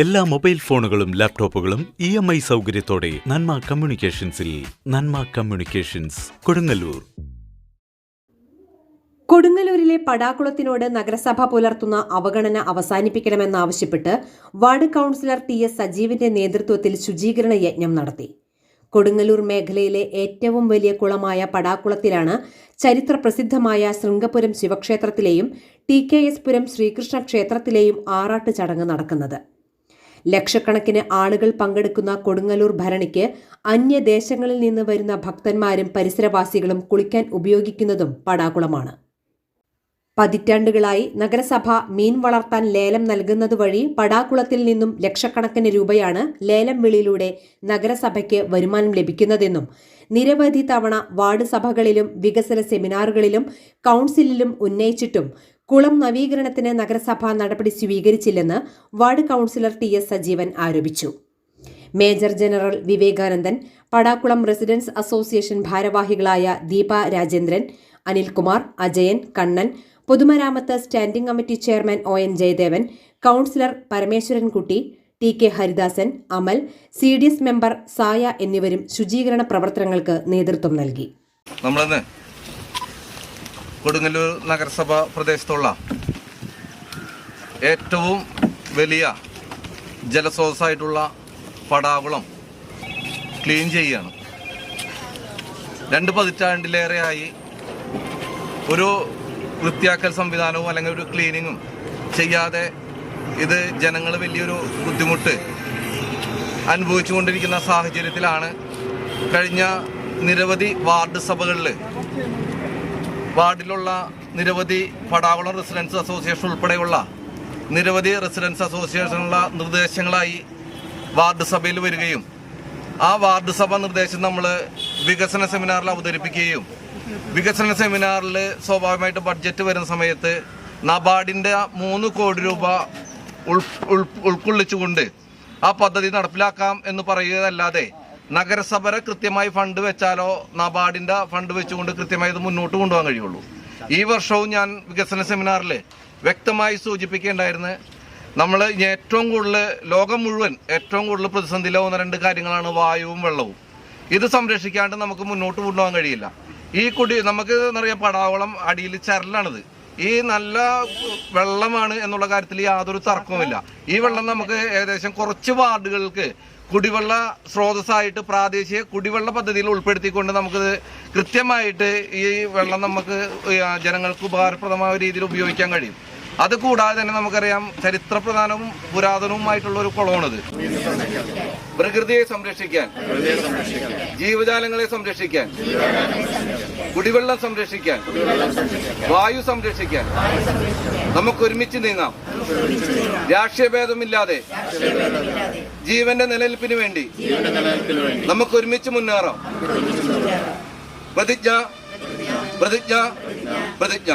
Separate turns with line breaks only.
എല്ലാ മൊബൈൽ ഫോണുകളും ലാപ്ടോപ്പുകളും ഇ എം ഐ സൗകര്യത്തോടെ നന്മ കമ്മ്യൂണിക്കേഷൻസിൽ നന്മ കമ്മ്യൂണിക്കേഷൻസ് കൊടുങ്ങല്ലൂർ.
കൊടുങ്ങല്ലൂരിലെ പടാകുളത്തിനോട് നഗരസഭ പുലർത്തുന്ന അവഗണന അവസാനിപ്പിക്കണമെന്നാവശ്യപ്പെട്ട് വാർഡ് കൌൺസിലർ ടി എസ് സജീവിന്റെ നേതൃത്വത്തിൽ ശുചീകരണ യജ്ഞം നടത്തി. കൊടുങ്ങല്ലൂർ മേഖലയിലെ ഏറ്റവും വലിയ കുളമായ പടാക്കുളത്തിലാണ് ചരിത്ര പ്രസിദ്ധമായ Sringapuram ശിവക്ഷേത്രത്തിലെയും T K S Puram Sreekrishna ക്ഷേത്രത്തിലെയും ആറാട്ട് ചടങ്ങ് നടക്കുന്നത്. ലക്ഷക്കണക്കിന് ആളുകൾ പങ്കെടുക്കുന്ന കൊടുങ്ങല്ലൂർ ഭരണിക്ക് അന്യദേശങ്ങളിൽ നിന്ന് വരുന്ന ഭക്തന്മാരും പരിസരവാസികളും കുളിക്കാൻ ഉപയോഗിക്കുന്നതും പടാകുളമാണ്. പതിറ്റാണ്ടുകളായി നഗരസഭ മീൻ വളർത്താൻ ലേലം നൽകുന്നത് വഴി പടാകുളത്തിൽ നിന്നും ലക്ഷക്കണക്കിന് രൂപയാണ് ലേലം വിളിയിലൂടെ നഗരസഭയ്ക്ക് വരുമാനം ലഭിക്കുന്നതെന്നും നിരവധി തവണ വാർഡ് സഭകളിലും വികസന സെമിനാറുകളിലും കൗൺസിലിലും ഉന്നയിച്ചിട്ടും കുളം നവീകരണത്തിന് നഗരസഭ നടപടി സ്വീകരിച്ചില്ലെന്ന് ward councillor T S Sajeevan ആരോപിച്ചു. Major General Vivekanandan Padakkulam residence association ഭാരവാഹികളായ ദീപ രാജേന്ദ്രൻ അനിൽകുമാർ അജയൻ കണ്ണൻ പൊതുമരാമത്ത് standing committee chairman O N Jayadevan councillor Parameswarankutty T K Haridasan Amal C D S member Saya എന്നിവരും ശുചീകരണ പ്രവർത്തനങ്ങൾക്ക് നേതൃത്വം നൽകി.
കൊടുങ്ങല്ലൂർ നഗരസഭ പ്രദേശത്തുള്ള ഏറ്റവും വലിയ ജലസ്രോതസ്സായിട്ടുള്ള പടാകുളം ക്ലീൻ ചെയ്യുകയാണ് രണ്ട് പതിറ്റാണ്ടിലേറെയായി ഒരു വൃത്തിയാക്കൽ സംവിധാനവും അല്ലെങ്കിൽ ഒരു ക്ലീനിങ്ങും ചെയ്യാതെ ഇത് ജനങ്ങൾ വലിയൊരു ബുദ്ധിമുട്ട് അനുഭവിച്ചുകൊണ്ടിരിക്കുന്ന സാഹചര്യത്തിലാണ് കഴിഞ്ഞ നിരവധി വാർഡ് സഭകളിൽ വാർഡിലുള്ള നിരവധി പടാകുളം റെസിഡൻസ് അസോസിയേഷൻ ഉൾപ്പെടെയുള്ള നിരവധി റെസിഡൻസ് അസോസിയേഷനുള്ള നിർദ്ദേശങ്ങളായി വാർഡ് സഭയിൽ വരികയും ആ വാർഡ് സഭ നിർദ്ദേശം നമ്മൾ വികസന സെമിനാറിൽ അവതരിപ്പിക്കുകയും വികസന സെമിനാറിൽ സ്വാഭാവികമായിട്ട് ബഡ്ജറ്റ് വരുന്ന സമയത്ത് നബാർഡിന്റെ മൂന്ന് കോടി രൂപ ഉൾ ഉൾ ഉൾക്കൊള്ളിച്ചുകൊണ്ട് ആ പദ്ധതി നടപ്പിലാക്കാം എന്ന് പറയുകയല്ലാതെ നഗരസഭ കൃത്യമായി ഫണ്ട് വെച്ചാലോ നബാർഡിന്റെ ഫണ്ട് വെച്ചുകൊണ്ട് കൃത്യമായി ഇത് മുന്നോട്ട് കൊണ്ടുപോകാൻ കഴിയുള്ളൂ. ഈ വർഷവും ഞാൻ വികസന സെമിനാറിൽ വ്യക്തമായി സൂചിപ്പിക്കേണ്ടായിരുന്നു നമ്മൾ ഏറ്റവും കൂടുതൽ ലോകം മുഴുവൻ ഏറ്റവും കൂടുതൽ പ്രതിസന്ധിയിലാവുന്ന രണ്ട് കാര്യങ്ങളാണ് വായുവും വെള്ളവും. ഇത് സംരക്ഷിക്കാണ്ട് നമുക്ക് മുന്നോട്ട് കൊണ്ടുപോകാൻ കഴിയില്ല. ഈ കുടി നമുക്ക് എന്നറിയാം പടാവളം അടിയിൽ ചരലാണിത്. ഈ നല്ല വെള്ളമാണ് എന്നുള്ള കാര്യത്തിൽ യാതൊരു തർക്കവുമില്ല. ഈ വെള്ളം നമുക്ക് ഏകദേശം കുറച്ച് വാർഡുകൾക്ക് കുടിവെള്ള സ്രോതസ്സായിട്ട് പ്രാദേശിക കുടിവെള്ള പദ്ധതിയിൽ ഉൾപ്പെടുത്തിക്കൊണ്ട് നമുക്ക് കൃത്യമായിട്ട് ഈ വെള്ളം നമുക്ക് ജനങ്ങൾക്ക് ഉപകാരപ്രദമായ രീതിയിൽ ഉപയോഗിക്കാൻ കഴിയും. അത് കൂടാതെ തന്നെ നമുക്കറിയാം ചരിത്രപ്രധാനവും പുരാതനവുമായിട്ടുള്ള ഒരു കുളമാണിത്. പ്രകൃതിയെ സംരക്ഷിക്കാൻ ജീവജാലങ്ങളെ സംരക്ഷിക്കാൻ. കുടിവെള്ളം സംരക്ഷിക്കാൻ വായു സംരക്ഷിക്കാൻ നമുക്ക് ഒരുമിച്ച് നീങ്ങാം. രാഷ്ട്രീയഭേദമില്ലാതെ ജീവന്റെ നിലനിൽപ്പിന് വേണ്ടി നമുക്ക് ഒരുമിച്ച് മുന്നേറാം. പ്രതിജ്ഞ പ്രതിജ്ഞ പ്രതിജ്ഞ.